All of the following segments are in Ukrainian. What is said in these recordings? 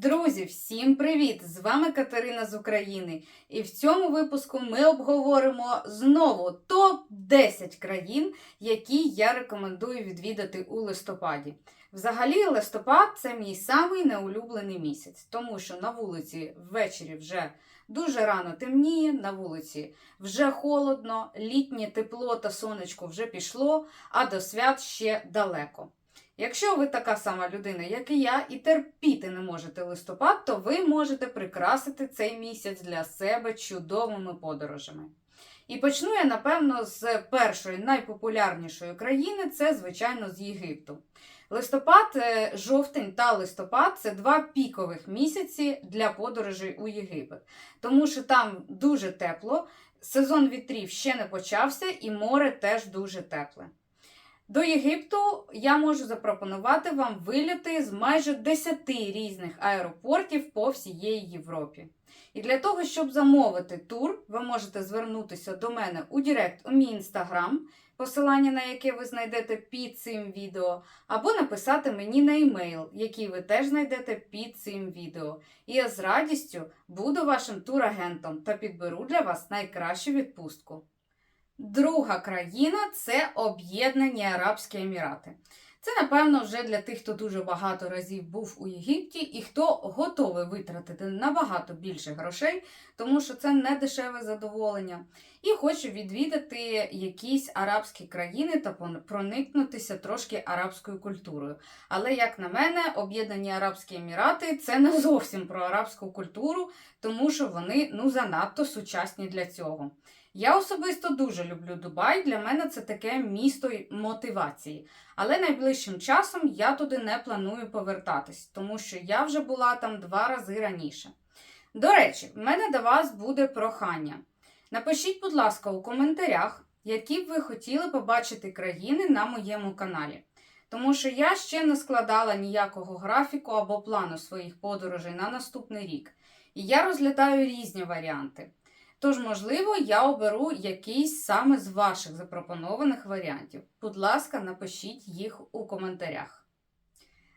Друзі, всім привіт! З вами Катерина з України. І в цьому випуску ми обговоримо знову топ-10 країн, які я рекомендую відвідати у листопаді. Взагалі, листопад це мій самий неулюблений місяць, тому що на вулиці ввечері вже дуже рано темніє, на вулиці вже холодно, літнє тепло та сонечко вже пішло, а до свят ще далеко. Якщо ви така сама людина, як і я, і терпіти не можете листопад, то ви можете прикрасити цей місяць для себе чудовими подорожами. І почну я, напевно, з першої найпопулярнішої країни це, звичайно, з Єгипту. Листопад, е, жовтень та листопад це два пікових місяці для подорожей у Єгипет, тому що там дуже тепло, сезон вітрів ще не почався, і море теж дуже тепле. До Єгипту я можу запропонувати вам виліти з майже 10 різних аеропортів по всієї Європі. І для того, щоб замовити тур, ви можете звернутися до мене у Директ у мій інстаграм, посилання на яке ви знайдете під цим відео, або написати мені на емейл, який ви теж знайдете під цим відео. І я з радістю буду вашим турагентом та підберу для вас найкращу відпустку. Друга країна це Об'єднані Арабські Емірати. Це, напевно, вже для тих, хто дуже багато разів був у Єгипті і хто готовий витратити набагато більше грошей, тому що це не дешеве задоволення. І хоче відвідати якісь арабські країни та проникнутися трошки арабською культурою. Але, як на мене, Об'єднані Арабські Емірати це не зовсім про арабську культуру, тому що вони ну занадто сучасні для цього. Я особисто дуже люблю Дубай. Для мене це таке місто мотивації. Але найближчим часом я туди не планую повертатись, тому що я вже була там два рази раніше. До речі, в мене до вас буде прохання. Напишіть, будь ласка, у коментарях, які б ви хотіли побачити країни на моєму каналі. Тому що я ще не складала ніякого графіку або плану своїх подорожей на наступний рік. І я розглядаю різні варіанти. Тож, можливо, я оберу якийсь саме з ваших запропонованих варіантів. Будь ласка, напишіть їх у коментарях.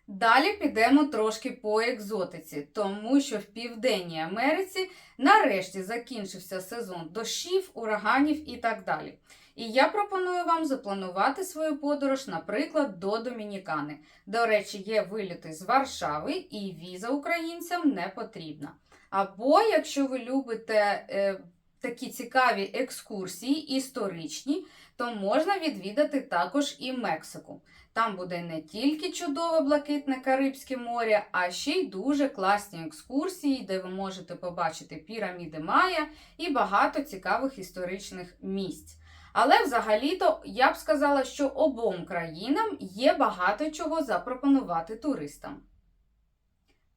Далі підемо трошки по екзотиці, тому що в Південній Америці нарешті закінчився сезон дощів, ураганів і так далі. І я пропоную вам запланувати свою подорож, наприклад, до Домінікани. До речі, є виліти з Варшави, і віза українцям не потрібна. Або, якщо ви любите е, такі цікаві екскурсії, історичні, то можна відвідати також і Мексику. Там буде не тільки чудове блакитне Карибське море, а ще й дуже класні екскурсії, де ви можете побачити піраміди Майя і багато цікавих історичних місць. Але взагалі-то я б сказала, що обом країнам є багато чого запропонувати туристам.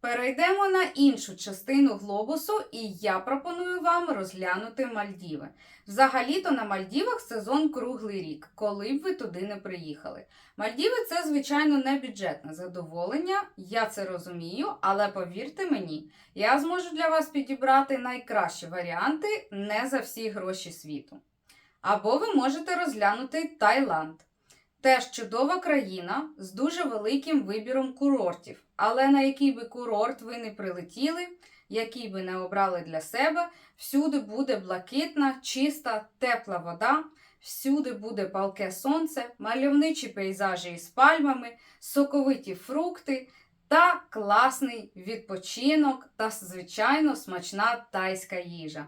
Перейдемо на іншу частину глобусу, і я пропоную вам розглянути Мальдіви. Взагалі-то на Мальдівах сезон круглий рік, коли б ви туди не приїхали. Мальдіви це, звичайно, не бюджетне задоволення, я це розумію, але повірте мені, я зможу для вас підібрати найкращі варіанти не за всі гроші світу. Або ви можете розглянути Таїланд. Теж чудова країна з дуже великим вибіром курортів. Але на який би курорт ви не прилетіли, який би не обрали для себе, всюди буде блакитна, чиста, тепла вода, всюди буде палке сонце, мальовничі пейзажі із пальмами, соковиті фрукти та класний відпочинок та, звичайно, смачна тайська їжа.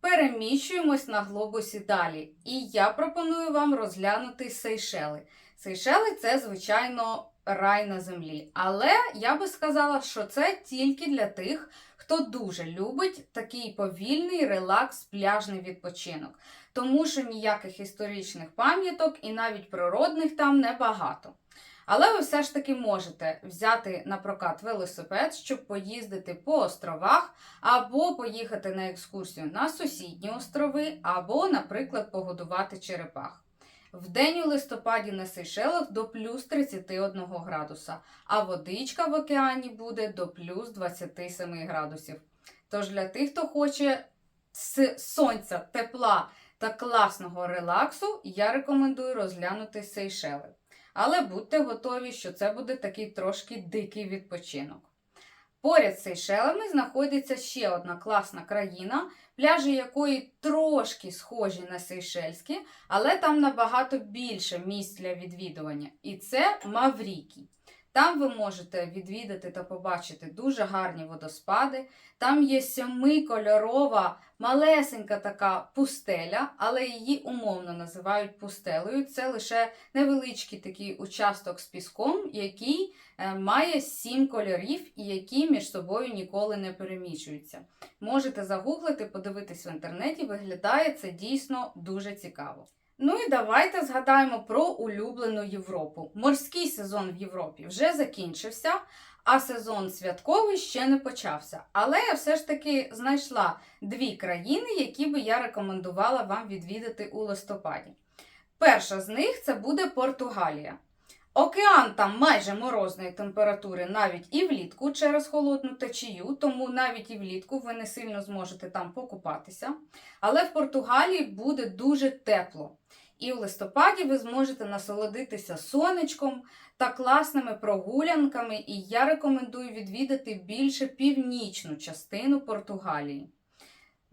Переміщуємось на глобусі далі. І я пропоную вам розглянути Сейшели. Сейшели це, звичайно, рай на землі. Але я би сказала, що це тільки для тих, хто дуже любить такий повільний релакс, пляжний відпочинок. Тому що ніяких історичних пам'яток і навіть природних там небагато. Але ви все ж таки можете взяти на прокат велосипед, щоб поїздити по островах, або поїхати на екскурсію на сусідні острови, або, наприклад, погодувати черепах. В день у листопаді на Сейшелах до плюс 31 градуса, а водичка в океані буде до плюс 27 градусів. Тож для тих, хто хоче з сонця, тепла та класного релаксу, я рекомендую розглянути Сейшели. Але будьте готові, що це буде такий трошки дикий відпочинок. Поряд з Сейшелами знаходиться ще одна класна країна, пляжі якої трошки схожі на Сейшельські, але там набагато більше місць для відвідування. І це Маврікій. Там ви можете відвідати та побачити дуже гарні водоспади. Там є семикольорова, малесенька така пустеля, але її умовно називають пустелею. Це лише невеличкий такий участок з піском, який е, має сім кольорів і які між собою ніколи не перемішуються. Можете загуглити, подивитись в інтернеті, виглядає це дійсно дуже цікаво. Ну і давайте згадаємо про улюблену Європу. Морський сезон в Європі вже закінчився, а сезон святковий ще не почався. Але я все ж таки знайшла дві країни, які би я рекомендувала вам відвідати у листопаді. Перша з них це буде Португалія. Океан там майже морозної температури навіть і влітку через холодну течію, тому навіть і влітку ви не сильно зможете там покупатися. Але в Португалії буде дуже тепло. І в листопаді ви зможете насолодитися сонечком та класними прогулянками, і я рекомендую відвідати більше північну частину Португалії.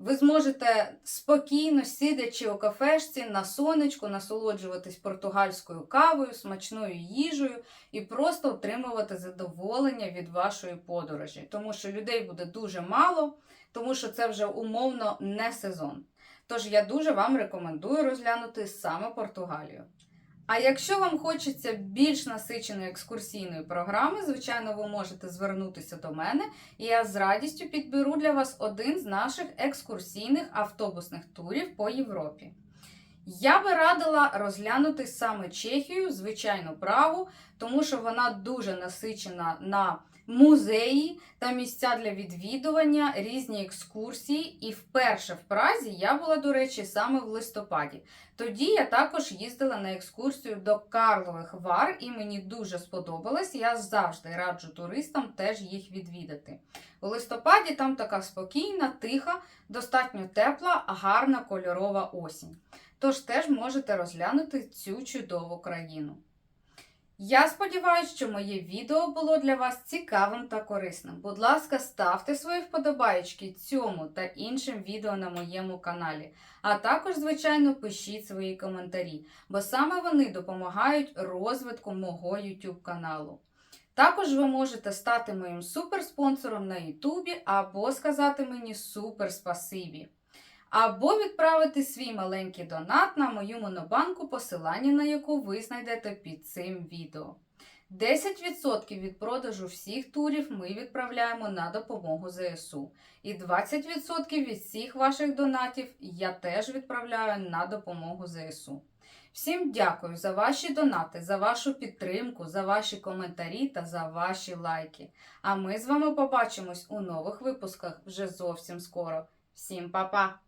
Ви зможете спокійно, сидячи у кафешці на сонечку, насолоджуватись португальською кавою, смачною їжею і просто отримувати задоволення від вашої подорожі, тому що людей буде дуже мало, тому що це вже умовно не сезон. Тож я дуже вам рекомендую розглянути саме Португалію. А якщо вам хочеться більш насиченої екскурсійної програми, звичайно, ви можете звернутися до мене, і я з радістю підберу для вас один з наших екскурсійних автобусних турів по Європі. Я би радила розглянути саме Чехію, звичайно, Прагу, тому що вона дуже насичена на музеї та місця для відвідування, різні екскурсії. І вперше в Празі я була, до речі, саме в листопаді. Тоді я також їздила на екскурсію до Карлових Вар, і мені дуже сподобалось. Я завжди раджу туристам теж їх відвідати. У листопаді там така спокійна, тиха, достатньо тепла, гарна кольорова осінь. Тож теж можете розглянути цю чудову країну. Я сподіваюся, що моє відео було для вас цікавим та корисним. Будь ласка, ставте свої вподобаєчки цьому та іншим відео на моєму каналі. А також, звичайно, пишіть свої коментарі, бо саме вони допомагають розвитку мого YouTube каналу. Також ви можете стати моїм суперспонсором на Ютубі або сказати мені супер спасибі. Або відправити свій маленький донат на мою монобанку, посилання на яку ви знайдете під цим відео. 10% від продажу всіх турів ми відправляємо на допомогу ЗСУ. І 20% від всіх ваших донатів я теж відправляю на допомогу ЗСУ. Всім дякую за ваші донати, за вашу підтримку, за ваші коментарі та за ваші лайки. А ми з вами побачимось у нових випусках вже зовсім скоро. Всім па-па!